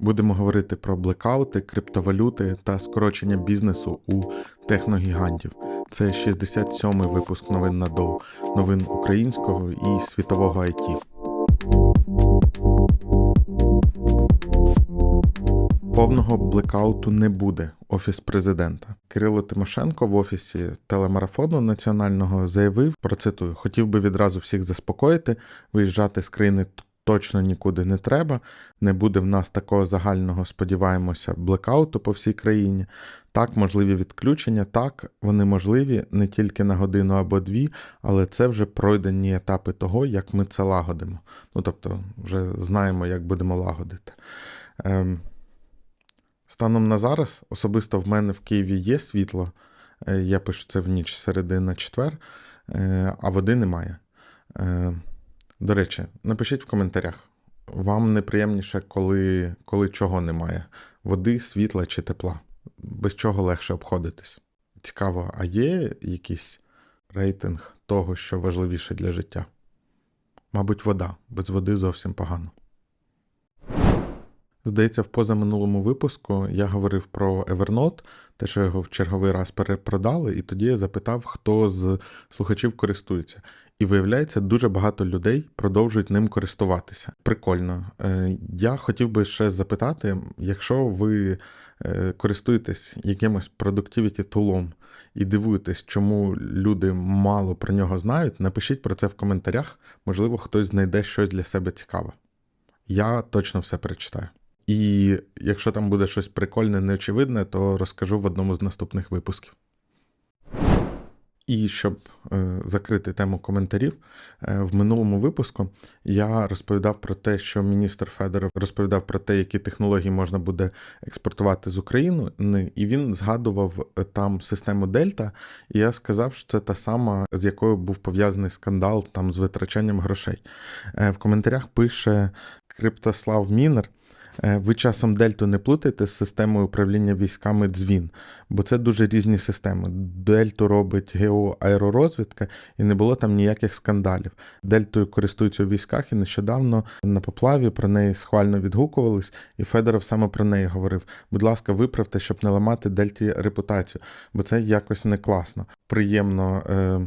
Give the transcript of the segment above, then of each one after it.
Будемо говорити про блекаути, криптовалюти та скорочення бізнесу у техногігантів. Це 67-й випуск новин на Доу, новин українського і світового IT. Повного блекауту не буде. Офіс президента Кирило Тимошенко в офісі телемарафону національного заявив процитую: хотів би відразу всіх заспокоїти, виїжджати з країни точно нікуди не треба. Не буде в нас такого загального, сподіваємося, блекауту по всій країні. Так, можливі відключення, так, вони можливі не тільки на годину або дві, але це вже пройдені етапи того, як ми це лагодимо. Ну тобто, вже знаємо, як будемо лагодити. Ем, Станом на зараз, особисто в мене в Києві є світло. е, Я пишу це в ніч середи на четвер, е, а води немає. До речі, напишіть в коментарях, вам неприємніше, коли, коли чого немає: води, світла чи тепла. Без чого легше обходитись. Цікаво, а є якийсь рейтинг того, що важливіше для життя? Мабуть, вода. Без води зовсім погано. Здається, в позаминулому випуску я говорив про Evernote, те, що його в черговий раз перепродали, і тоді я запитав, хто з слухачів користується. І виявляється, дуже багато людей продовжують ним користуватися. Прикольно. Е, Я хотів би ще запитати, якщо ви е, користуєтесь якимось продуктивіті тулом і дивуєтесь, чому люди мало про нього знають, напишіть про це в коментарях. Можливо, хтось знайде щось для себе цікаве. Я точно все перечитаю. І якщо там буде щось прикольне, неочевидне, то розкажу в одному з наступних випусків. І щоб е, закрити тему коментарів, е, в минулому випуску я розповідав про те, що міністр Федоров розповідав про те, які технології можна буде експортувати з України, і він згадував е, там систему Дельта. І я сказав, що це та сама, з якою був пов'язаний скандал там з витрачанням грошей. В коментарях пише Криптослав Мінер. Е, Ви часом Дельту не плутайте з системою управління військами Дзвін, бо це дуже різні системи. Дельту робить геоаеророзвідка і не було там ніяких скандалів. Дельтою користуються у військах і нещодавно на поплаві про неї схвально відгукувались, і Федоров саме про неї говорив: будь ласка, виправте, щоб не ламати Дельті репутацію, бо це якось не класно. Приємно е,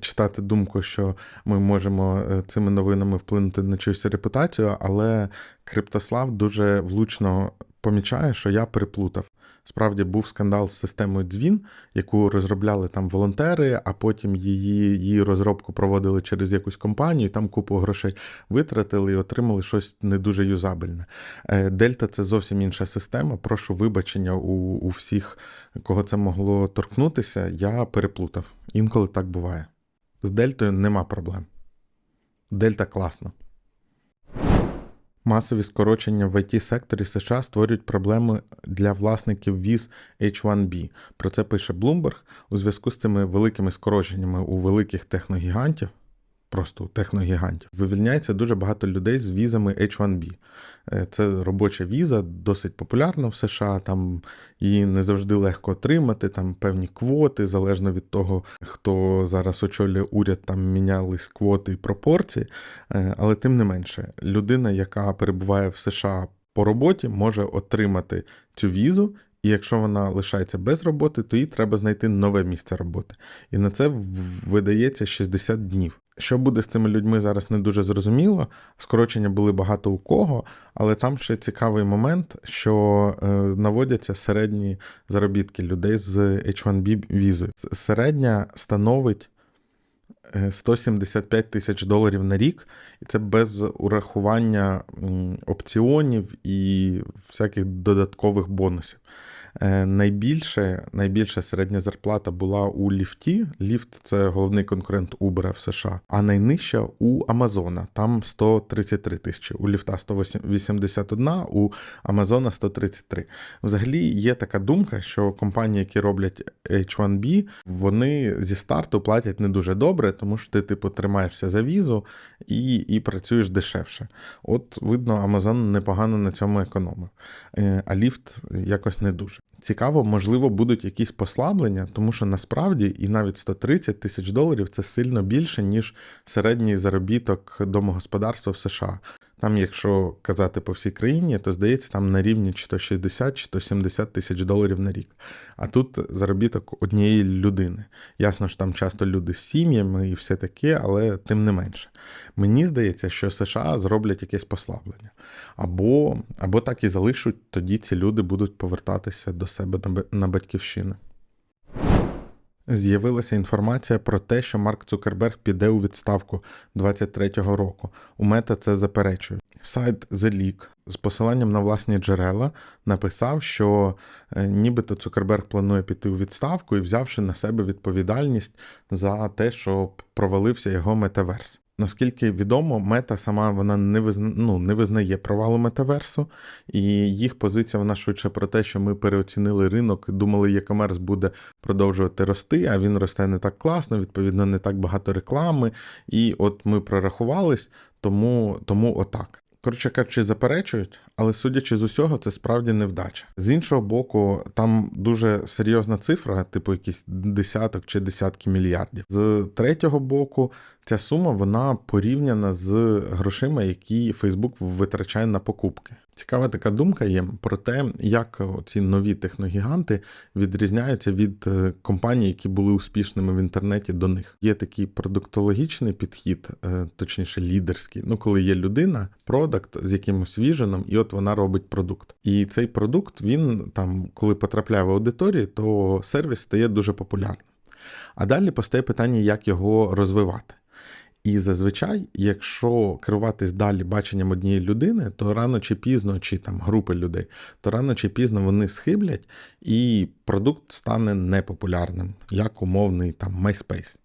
читати думку, що ми можемо е, цими новинами вплинути на чиюсь репутацію, але Криптослав дуже влучно помічає, що я переплутав. Справді був скандал з системою Дзвін, яку розробляли там волонтери, а потім її, її розробку проводили через якусь компанію, там купу грошей витратили і отримали щось не дуже юзабельне. Е, Дельта це зовсім інша система. Прошу вибачення у, у всіх, кого це могло торкнутися. Я переплутав. Інколи так буває. З Дельтою нема проблем. Дельта класна. Масові скорочення в it секторі США створюють проблеми для власників віз H1B. Про це пише Bloomberg. У зв'язку з цими великими скороченнями у великих техногігантів, просто техногігантів, вивільняється дуже багато людей з візами H1B. Е, Це робоча віза, досить популярна в США. Там її не завжди легко отримати. Там певні квоти, залежно від того, хто зараз очолює уряд, там мінялись квоти і пропорції. Е, Але тим не менше, людина, яка перебуває в США по роботі, може отримати цю візу. І якщо вона лишається без роботи, то їй треба знайти нове місце роботи. І на це видається 60 днів. Що буде з цими людьми зараз не дуже зрозуміло. Скорочення були багато у кого, але там ще цікавий момент, що е, наводяться середні заробітки людей з H1B візою. Середня становить е, 175 тисяч доларів на рік, і це без урахування опціонів і всяких додаткових бонусів. Е, Найбільше, найбільша середня зарплата була у ліфті. Ліфт це головний конкурент Uber в США, а найнижча у Амазона. Там 133 тисячі. У ліфта 181, у Амазона 133. Взагалі є така думка, що компанії, які роблять H1B, вони зі старту платять не дуже добре, тому що ти, типу, тримаєшся за візу і, і працюєш дешевше. От, видно, Amazon непогано на цьому економив, Е, а ліфт якось не дуже. Цікаво, можливо, будуть якісь послаблення, тому що насправді і навіть 130 тисяч доларів це сильно більше, ніж середній заробіток домогосподарства в США. Там, якщо казати по всій країні, то здається, там на рівні чи то 60, чи то 70 тисяч доларів на рік. А тут заробіток однієї людини. Ясно, що там часто люди з сім'ями і все таке, але тим не менше. Мені здається, що США зроблять якесь послаблення. Або, або так і залишать, тоді ці люди будуть повертатися до себе на батьківщину. З'явилася інформація про те, що Марк Цукерберг піде у відставку 23-го року. У мета це заперечує. Сайт The Leak з посиланням на власні джерела написав, що е, нібито Цукерберг планує піти у відставку і взявши на себе відповідальність за те, що провалився його метаверс. Наскільки відомо, мета сама вона не визна... ну, не визнає провалу метаверсу, і їх позиція вона швидше про те, що ми переоцінили ринок, думали, e-commerce буде продовжувати рости, а він росте не так класно, відповідно, не так багато реклами. І от ми прорахувались, тому, тому отак. Коротше кажучи, заперечують, але судячи з усього, це справді невдача. З іншого боку, там дуже серйозна цифра, типу якісь десяток чи десятки мільярдів. З третього боку, ця сума вона порівняна з грошима, які Facebook витрачає на покупки. Цікава така думка є про те, як ці нові техногіганти відрізняються від е, компаній, які були успішними в інтернеті до них. Є такий продуктологічний підхід, е, точніше лідерський. Ну, коли є людина, продакт з якимось віженом, і от вона робить продукт. І цей продукт, він там, коли потрапляє в аудиторію, то сервіс стає дуже популярним. А далі постає питання, як його розвивати. І зазвичай, якщо керуватись далі баченням однієї людини, то рано чи пізно, чи там групи людей, то рано чи пізно вони схиблять, і продукт стане непопулярним, як умовний там MySpace.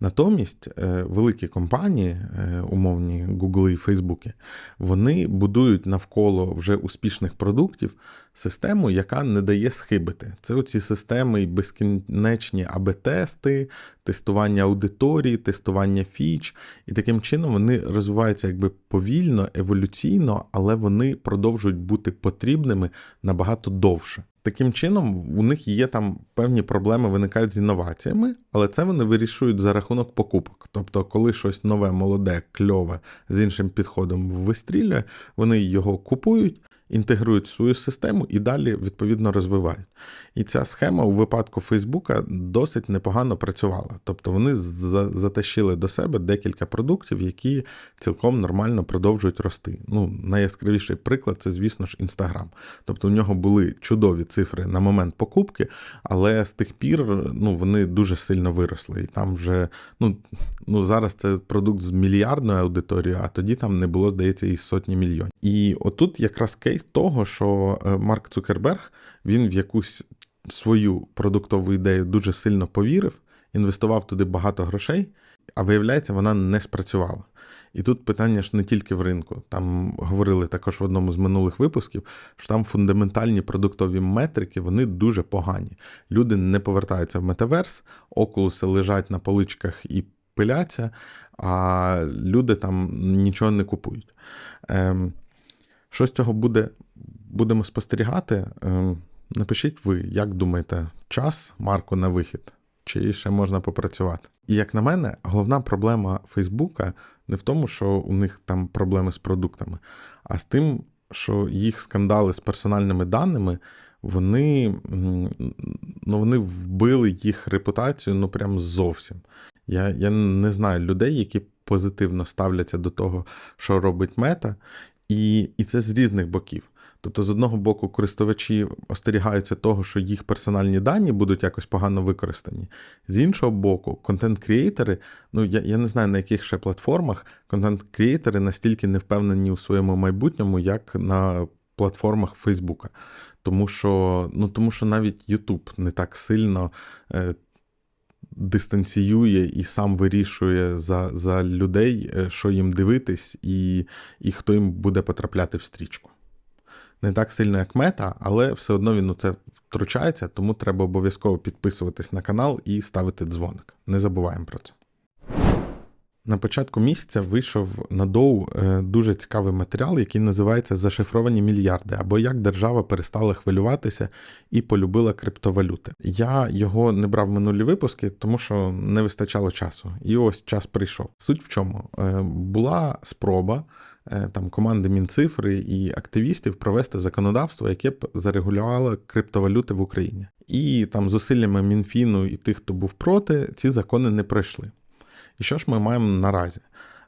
Натомість е, великі компанії, е, умовні Google і Facebook, вони будують навколо вже успішних продуктів систему, яка не дає схибити. Це оці системи і безкінечні АБ-тести, тестування аудиторії, тестування фіч. І таким чином вони розвиваються якби повільно, еволюційно, але вони продовжують бути потрібними набагато довше. Таким чином, у них є там певні проблеми, виникають з інноваціями, але це вони вирішують за рахунок покупок. Тобто, коли щось нове, молоде, кльове з іншим підходом вистрілює, вони його купують, інтегрують в свою систему і далі відповідно розвивають. І ця схема у випадку Фейсбука досить непогано працювала. Тобто вони затащили до себе декілька продуктів, які цілком нормально продовжують рости. Ну, найяскравіший приклад це, звісно ж, Інстаграм. Тобто у нього були чудові цифри на момент покупки, але з тих пір ну, вони дуже сильно виросли. І там вже ну, ну, зараз це продукт з мільярдною аудиторією, а тоді там не було, здається, і сотні мільйонів. І отут якраз кейс того, що е, Марк Цукерберг він в якусь свою продуктову ідею дуже сильно повірив, інвестував туди багато грошей, а виявляється, вона не спрацювала. І тут питання ж не тільки в ринку. Там говорили також в одному з минулих випусків, що там фундаментальні продуктові метрики вони дуже погані. Люди не повертаються в метаверс, окулуси лежать на поличках і пиляться, а люди там нічого не купують. Ем, що з цього буде, будемо спостерігати? Ем, напишіть ви, як думаєте, час Марку на вихід? Чи ще можна попрацювати? І як на мене, головна проблема Фейсбука не в тому, що у них там проблеми з продуктами, а з тим, що їх скандали з персональними даними, вони, ну, вони вбили їх репутацію ну прям зовсім. Я, я не знаю людей, які позитивно ставляться до того, що робить мета, і, і це з різних боків. Тобто, з одного боку, користувачі остерігаються того, що їх персональні дані будуть якось погано використані. З іншого боку, контент-крієйтери, ну я, я не знаю на яких ще платформах, контент-крієйтери настільки не впевнені у своєму майбутньому, як на платформах Фейсбука. Тому що, ну, тому що навіть YouTube не так сильно. Дистанціює і сам вирішує за за людей, е, що їм дивитись, і, і хто їм буде потрапляти в стрічку не так сильно, як мета, але все одно він у це втручається, тому треба обов'язково підписуватись на канал і ставити дзвоник. Не забуваємо про це. На початку місяця вийшов на доу е, дуже цікавий матеріал, який називається Зашифровані мільярди або як держава перестала хвилюватися і полюбила криптовалюти. Я його не брав в минулі випуски, тому що не вистачало часу. І ось час прийшов. Суть в чому? Е, Була спроба е, там команди Мінцифри і активістів провести законодавство, яке б зарегулювало криптовалюти в Україні. І там зусиллями Мінфіну і тих, хто був проти, ці закони не пройшли. І що ж ми маємо наразі?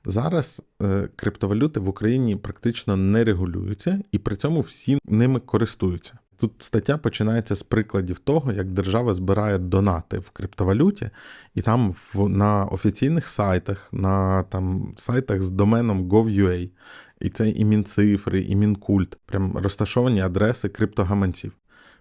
Зараз е, криптовалюти в Україні практично не регулюються, і при цьому всі ними користуються. Тут стаття починається з прикладів того, як держава збирає донати в криптовалюті, і там в, на офіційних сайтах, на там, сайтах з доменом gov.ua, і це і Мінцифри, і Мінкульт, прям розташовані адреси криптогаманців.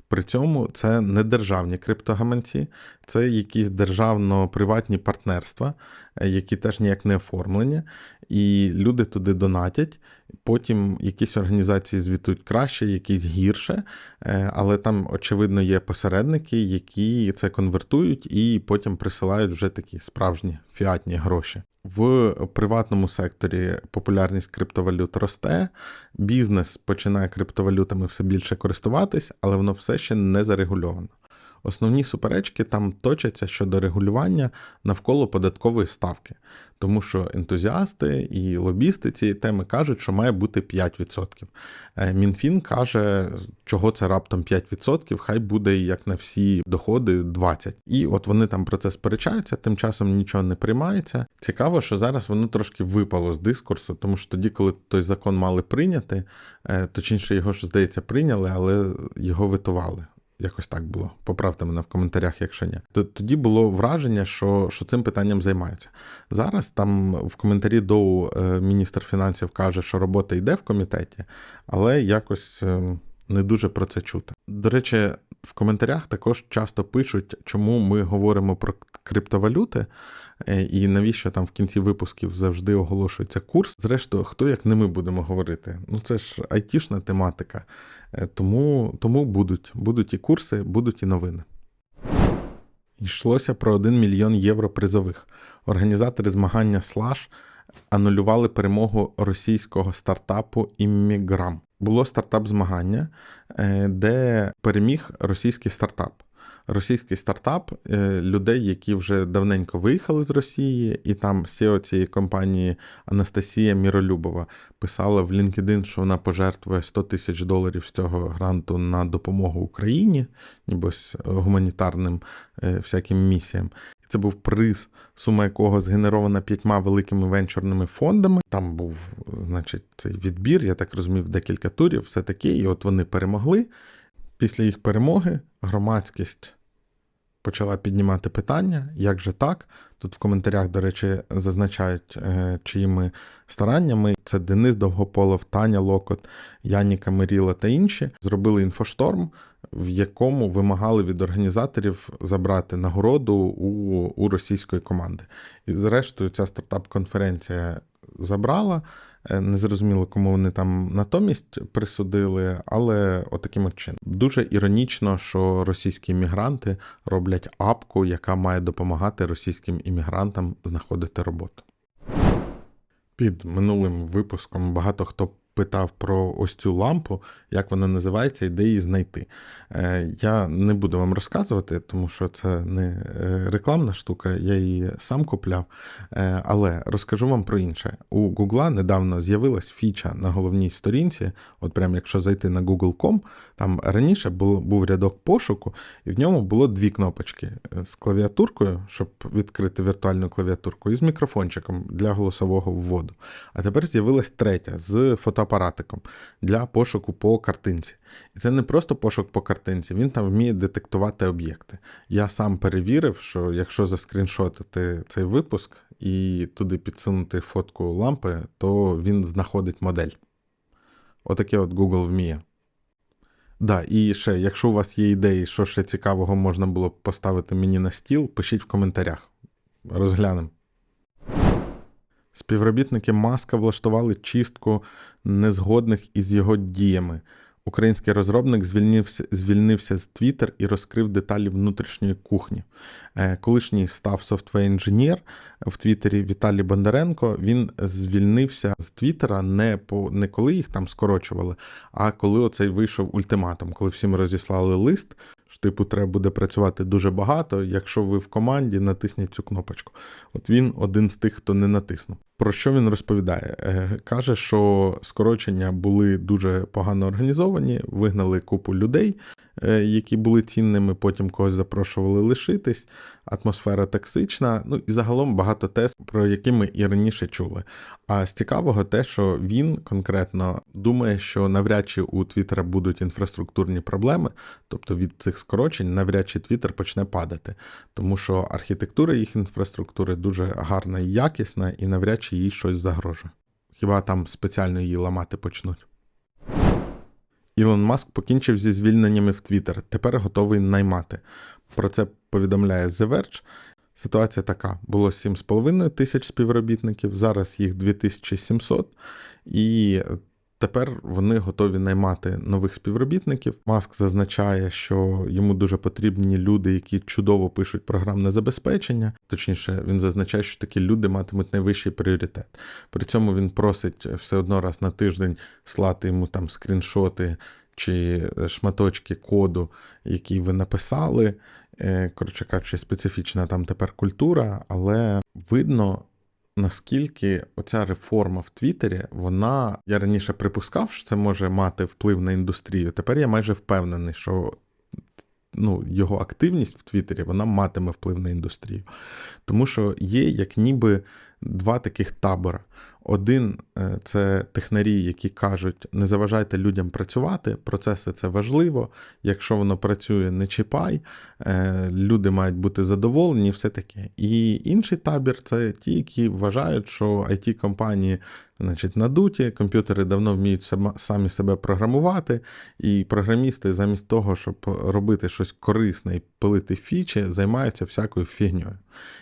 При цьому це не державні криптогаманці, це якісь державно-приватні партнерства, е, які теж ніяк не оформлені, і люди туди донатять. Потім якісь організації звітують краще, якісь гірше, е, але там, очевидно, є посередники, які це конвертують і потім присилають вже такі справжні фіатні гроші. В приватному секторі популярність криптовалют росте, бізнес починає криптовалютами все більше користуватись, але воно все ще не зарегульовано. Основні суперечки там точаться щодо регулювання навколо податкової ставки, тому що ентузіасти і лобісти цієї теми кажуть, що має бути 5%. Е, Мінфін каже, чого це раптом 5%, хай буде як на всі доходи 20%. І от вони там про це сперечаються, тим часом нічого не приймається. Цікаво, що зараз воно трошки випало з дискурсу, тому що тоді, коли той закон мали прийняти, е, точніше його ж здається прийняли, але його витували. Якось так було. Поправте мене в коментарях, якщо ні. Тоді було враження, що що цим питанням займаються. Зараз там в коментарі Доу е, міністр фінансів каже, що робота йде в комітеті, але якось е, не дуже про це чути. До речі, в коментарях також часто пишуть, чому ми говоримо про криптовалюти. е, І навіщо там в кінці випусків завжди оголошується курс? Зрештою, хто як не ми будемо говорити? Ну це ж айтішна тематика. Е, Тому, тому будуть, будуть і курси, будуть і новини. Йшлося про 1 мільйон євро призових. Організатори змагання Slash анулювали перемогу російського стартапу Імміграм. Було стартап змагання, е, де переміг російський стартап. Російський стартап е, людей, які вже давненько виїхали з Росії, і там CEO цієї компанії Анастасія Міролюбова писала в LinkedIn, що вона пожертвує 100 тисяч доларів з цього гранту на допомогу Україні, нібось гуманітарним е, всяким місіям. Це був приз, сума якого згенерована п'ятьма великими венчурними фондами. Там був, значить, цей відбір, я так розумів, декілька турів, все таке. І от вони перемогли. Після їх перемоги громадськість почала піднімати питання, як же так. Тут в коментарях, до речі, зазначають, е, чиїми стараннями. Це Денис Довгополов, Таня Локот, Яніка Меріла та інші зробили інфошторм, в якому вимагали від організаторів забрати нагороду у, у російської команди. І зрештою, ця стартап-конференція забрала. Е, Незрозуміло, кому вони там натомість присудили, але отаким от чином. Дуже іронічно, що російські іммігранти роблять апку, яка має допомагати російським іммігрантам знаходити роботу. Під минулим випуском багато хто питав про ось цю лампу, як вона називається і де її знайти. Е, Я не буду вам розказувати, тому що це не е, рекламна штука, я її сам купляв. Е, Але розкажу вам про інше. У Гугла недавно з'явилась фіча на головній сторінці. От прямо якщо зайти на google.com, там раніше був, рядок пошуку, і в ньому було дві кнопочки з клавіатуркою, щоб відкрити віртуальну клавіатурку, і з мікрофончиком для голосового вводу. А тепер з'явилась третя з фотоапаратиком для пошуку по картинці. І це не просто пошук по картинці, він там вміє детектувати об'єкти. Я сам перевірив, що якщо заскріншотити цей випуск і туди підсунути фотку лампи, то він знаходить модель. Отаке от Google вміє. Да, і ще, якщо у вас є ідеї, що ще цікавого можна було б поставити мені на стіл, пишіть в коментарях. Розглянемо. Співробітники Маска влаштували чистку незгодних із його діями. Український розробник звільнився, звільнився з Twitter і розкрив деталі внутрішньої кухні. Е, Колишній став софтвер-інженер в Твіттері Віталій Бондаренко. Він звільнився з Твіттера не по не коли їх там скорочували, а коли оцей вийшов ультиматум, коли всім розіслали лист. Типу, треба буде працювати дуже багато. Якщо ви в команді, натисніть цю кнопочку. От він один з тих, хто не натиснув. Про що він розповідає? Е, Каже, що скорочення були дуже погано організовані, вигнали купу людей, які були цінними, потім когось запрошували лишитись. Атмосфера токсична, ну і загалом багато тест, про які ми і раніше чули. А з цікавого те, що він конкретно думає, що навряд чи у Твіттера будуть інфраструктурні проблеми, тобто від цих скорочень навряд чи Твіттер почне падати, тому що архітектура їх інфраструктури дуже гарна і якісна, і навряд чи їй щось загрожує. Хіба там спеціально її ламати почнуть. Ілон Маск покінчив зі звільненнями в Твіттер, тепер готовий наймати. Про це повідомляє The Verge. Ситуація така: було 7,5 тисяч співробітників, зараз їх 2700, і тепер вони готові наймати нових співробітників. Маск зазначає, що йому дуже потрібні люди, які чудово пишуть програмне забезпечення. Точніше, він зазначає, що такі люди матимуть найвищий пріоритет. При цьому він просить все одно раз на тиждень слати йому там скріншоти чи шматочки коду, які ви написали. Е, коротше кажучи, специфічна там тепер культура, але видно, наскільки оця реформа в Твіттері, вона я раніше припускав, що це може мати вплив на індустрію. Тепер я майже впевнений, що ну, його активність в Твіттері вона матиме вплив на індустрію. Тому що є як ніби два таких табора. Один е, це технарі, які кажуть, не заважайте людям працювати, процеси це важливо. Якщо воно працює, не чіпай, е, люди мають бути задоволені, все таке. І інший табір це ті, які вважають, що it компанії значить, надуті, комп'ютери давно вміють самі себе програмувати, і програмісти, замість того, щоб робити щось корисне і пилити фічі, займаються всякою фігньою.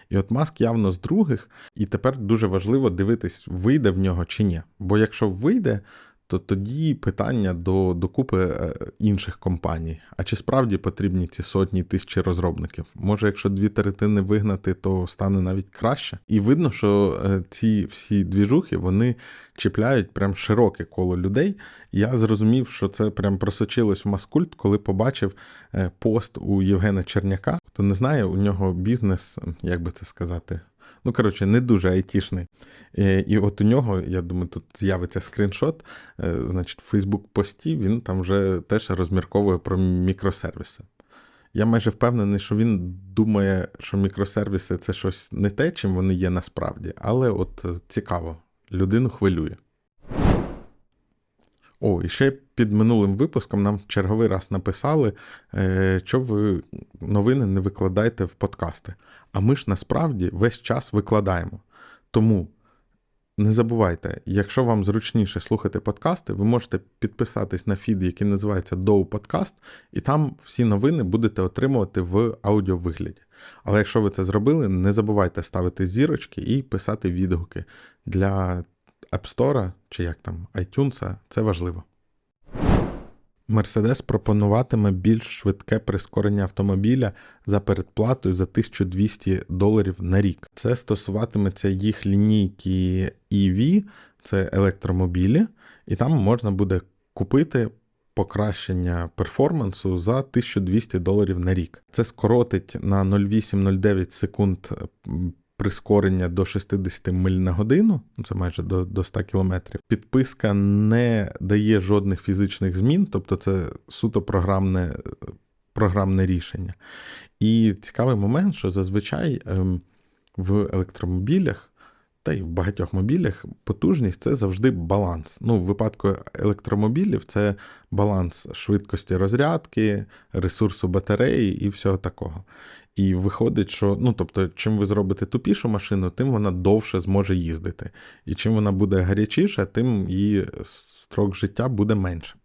І от маск явно з других, і тепер дуже важливо дивитись, вийде в нього чи ні. Бо якщо вийде, то тоді питання до до купи е, інших компаній. А чи справді потрібні ці сотні тисячі розробників? Може, якщо дві третини вигнати, то стане навіть краще. І видно, що е, ці всі двіжухи вони чіпляють прям широке коло людей. Я зрозумів, що це прям просочилось в маскульт, коли побачив е, пост у Євгена Черняка. Хто не знає, у нього бізнес, як би це сказати. Ну, коротше, не дуже айтішний. І от у нього, я думаю, тут з'явиться скріншот. Е, значить, в Фейсбук-пості він там вже теж розмірковує про мікросервіси. Я майже впевнений, що він думає, що мікросервіси це щось не те, чим вони є насправді, але от е, цікаво, людину хвилює. О, і ще під минулим випуском нам черговий раз написали, що ви новини не викладаєте в подкасти. А ми ж насправді весь час викладаємо. Тому не забувайте, якщо вам зручніше слухати подкасти, ви можете підписатись на фід, який називається Dow Podcast, і там всі новини будете отримувати в аудіовигляді. Але якщо ви це зробили, не забувайте ставити зірочки і писати відгуки для App Store чи як там iTunes, це важливо. Мерседес пропонуватиме більш швидке прискорення автомобіля за передплатою за 1200 доларів на рік. Це стосуватиметься їх лінійки EV, це електромобілі, і там можна буде купити покращення перформансу за 1200 доларів на рік. Це скоротить на 0,8-0,9 секунд прискорення до 60 миль на годину, ну, це майже до до 100 кілометрів. Підписка не дає жодних фізичних змін, тобто це суто програмне програмне рішення. І цікавий момент, що зазвичай ем, в електромобілях. Та й в багатьох мобілях потужність це завжди баланс. Ну, В випадку електромобілів це баланс швидкості розрядки, ресурсу батареї і всього такого. І виходить, що ну тобто, чим ви зробите тупішу машину, тим вона довше зможе їздити. І чим вона буде гарячіша, тим її строк життя буде менше.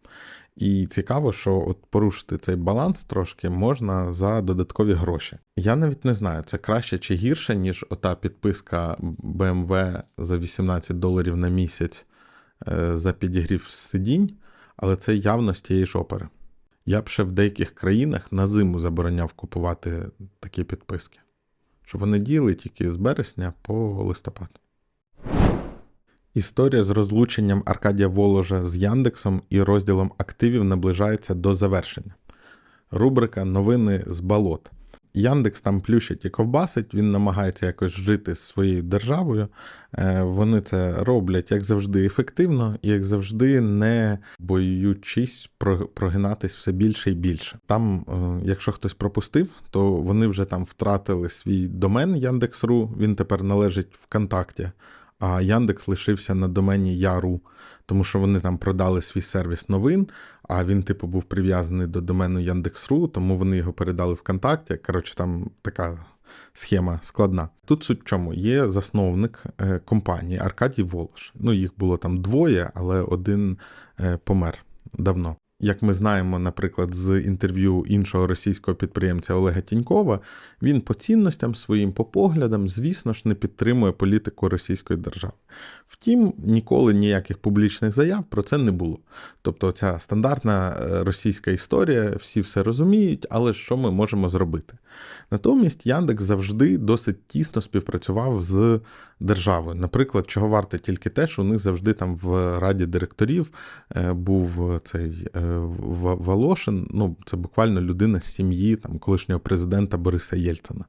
І цікаво, що от порушити цей баланс трошки можна за додаткові гроші. Я навіть не знаю, це краще чи гірше, ніж ота підписка BMW за 18 доларів на місяць е, за підігрів сидінь, але це явно з тієї ж опери. Я б ще в деяких країнах на зиму забороняв купувати такі підписки, щоб вони діяли тільки з березня по листопад. Історія з розлученням Аркадія Воложа з Яндексом і розділом активів наближається до завершення. рубрика Новини з болот. Яндекс там плющить і ковбасить, він намагається якось жити з своєю державою. Е, Вони це роблять, як завжди, ефективно і як завжди, не боючись прогинатись все більше і більше. Там, е, якщо хтось пропустив, то вони вже там втратили свій домен Яндекс.ру, він тепер належить ВКонтакті, а Яндекс лишився на домені Я.ру, тому що вони там продали свій сервіс новин, а він, типу, був прив'язаний до домену Яндекс.ру, тому вони його передали ВКонтакті. Коротше, там така схема складна. Тут суть в чому? Є засновник е, компанії Аркадій Волош. Ну, їх було там двоє, але один е, помер давно. Як ми знаємо, наприклад, з інтерв'ю іншого російського підприємця Олега Тінькова, він по цінностям своїм, по поглядам, звісно ж, не підтримує політику російської держави. Втім, ніколи ніяких публічних заяв про це не було. Тобто, ця стандартна е, російська історія, всі все розуміють, але що ми можемо зробити? Натомість Яндекс завжди досить тісно співпрацював з державою. Наприклад, чого варте тільки те, що у них завжди там в раді директорів е, був цей е, Волошин. Ну, це буквально людина з сім'ї там колишнього президента Бориса Єльцина.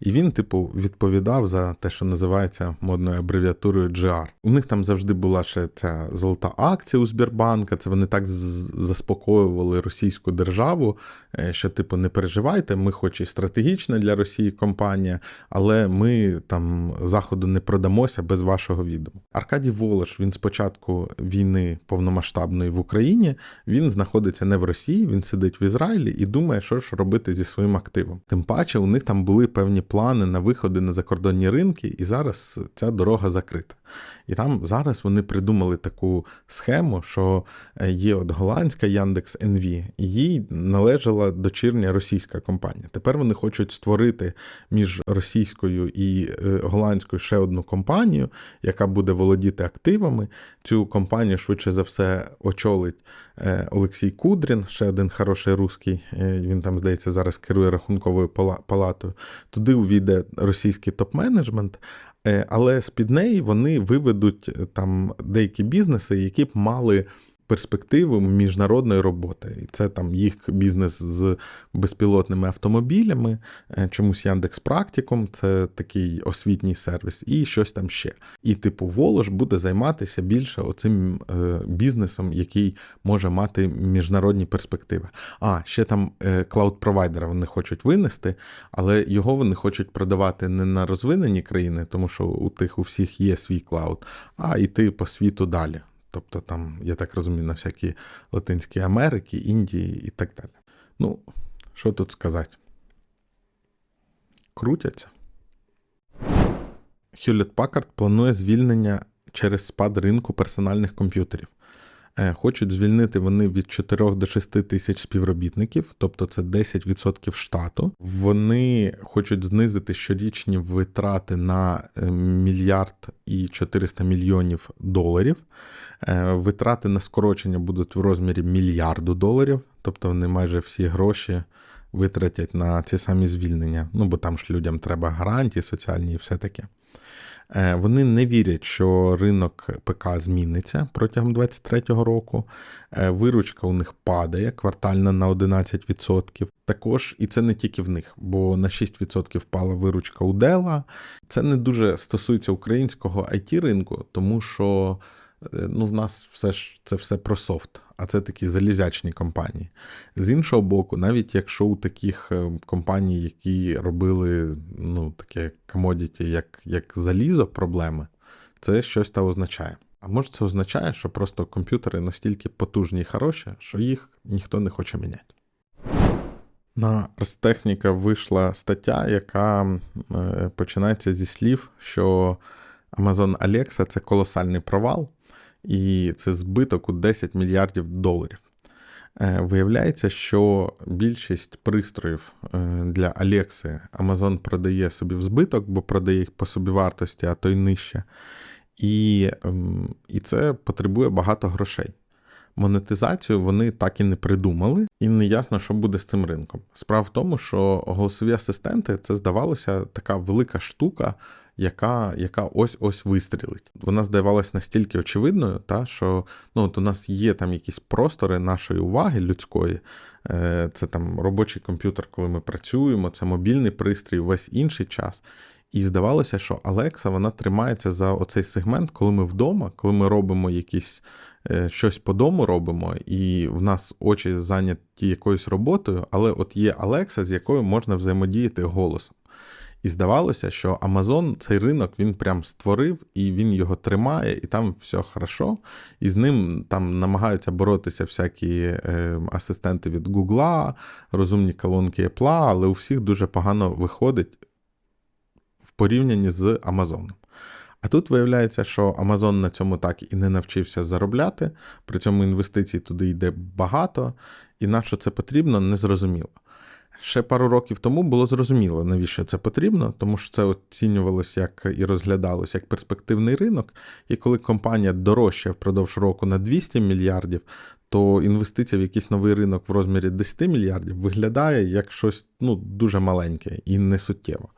І він, типу, відповідав за те, що називається модною абревіатурою GR. У них там завжди була ще ця золота акція у Сбербанка. Це вони так заспокоювали російську державу, е, що, типу, не переживайте, ми хоч і стратегічна для Росії компанія, але ми там заходу не продамося без вашого відому. Аркадій Волош, він з початку війни повномасштабної в Україні, він знаходиться не в Росії, він сидить в Ізраїлі і думає, що ж робити зі своїм активом. Тим паче, у них там були певні плани на виходи на закордонні ринки, і зараз ця дорога закрита. І там зараз вони придумали таку схему, що е, є от голландська Яндекс НВ, і їй належала дочірня російська компанія. Тепер вони хочуть створити між російською і е, голландською ще одну компанію, яка буде володіти активами. Цю компанію швидше за все очолить е, Олексій Кудрін, ще один хороший русський. Він там, здається, зараз керує рахунковою палатою. Туди увійде російський топ-менеджмент. Е, Але з-під неї вони виведуть е, там деякі бізнеси, які б мали перспективу міжнародної роботи. І це там їх бізнес з безпілотними автомобілями, е, чомусь Яндекс Практикум, це такий освітній сервіс, і щось там ще. І типу Волош буде займатися більше оцим е, бізнесом, який може мати міжнародні перспективи. А ще там е, клауд-провайдера вони хочуть винести, але його вони хочуть продавати не на розвинені країни, тому що у тих у всіх є свій клауд, а йти по світу далі. Тобто там, я так розумію, на всякі Латинські Америки, Індії і так далі. Ну, що тут сказати? Крутяться. Hewlett Packard планує звільнення через спад ринку персональних комп'ютерів. Е, Хочуть звільнити вони від 4 до 6 тисяч співробітників, тобто це 10% штату. Вони хочуть знизити щорічні витрати на е, мільярд і 400 мільйонів доларів. Е, Витрати на скорочення будуть в розмірі мільярду доларів, тобто вони майже всі гроші витратять на ці самі звільнення. Ну бо там ж людям треба гарантії соціальні і все таке. Е, Вони не вірять, що ринок ПК зміниться протягом 2023 року. Е, Виручка у них падає квартально на 11%. Також, і це не тільки в них, бо на 6% впала виручка у Dell. Це не дуже стосується українського it ринку, тому що е, ну, в нас все ж це все про софт, а це такі залізячні компанії. З іншого боку, навіть якщо у таких е, компаній, які робили ну, таке комодіті, як, як залізо, проблеми, це щось та означає. А може це означає, що просто комп'ютери настільки потужні і хороші, що їх ніхто не хоче міняти. На Ростехніка вийшла стаття, яка е, починається зі слів, що Amazon Alexa це колосальний провал, і це збиток у 10 мільярдів доларів. Е, Виявляється, що більшість пристроїв е, для Alexa Amazon продає собі в збиток, бо продає їх по собівартості, а то й нижче. І, ем, і це потребує багато грошей. Монетизацію вони так і не придумали, і не ясно, що буде з цим ринком. Справа в тому, що голосові асистенти це здавалося така велика штука, яка, яка ось-ось вистрілить. Вона здавалась настільки очевидною, та, що ну, от у нас є там якісь простори нашої уваги людської. Е, Це там робочий комп'ютер, коли ми працюємо, це мобільний пристрій, весь інший час. І здавалося, що Алекса вона тримається за оцей сегмент, коли ми вдома, коли ми робимо якісь е, щось по дому робимо, і в нас очі зайняті якоюсь роботою, але от є Алекса, з якою можна взаємодіяти голосом. І здавалося, що Amazon цей ринок він прям створив, і він його тримає, і там все хорошо. І з ним там намагаються боротися всякі е, асистенти від Гугла, розумні колонки Apple, але у всіх дуже погано виходить в порівнянні з Amazon. А тут виявляється, що Amazon на цьому так і не навчився заробляти, при цьому інвестицій туди йде багато, і на що це потрібно, незрозуміло. Ще пару років тому було зрозуміло, навіщо це потрібно, тому що це оцінювалося як і розглядалося як перспективний ринок. І коли компанія дорожчає впродовж року на 200 мільярдів, то інвестиція в якийсь новий ринок в розмірі 10 мільярдів виглядає як щось ну, дуже маленьке і несуттєво.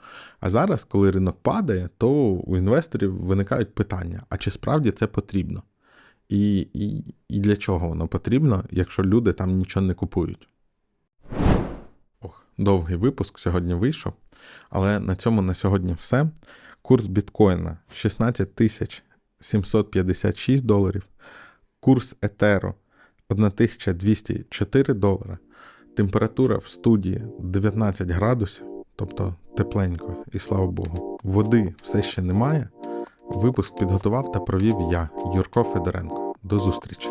А зараз, коли ринок падає, то у інвесторів виникають питання: а чи справді це потрібно? І, і, і для чого воно потрібно, якщо люди там нічого не купують? Довгий випуск сьогодні вийшов. Але на цьому на сьогодні все. Курс біткоїна 16 тисяч 756 доларів. Курс Етеро 1204 долара. Температура в студії 19 градусів, тобто тепленько, і слава Богу. Води все ще немає. Випуск підготував та провів я, Юрко Федоренко. До зустрічі!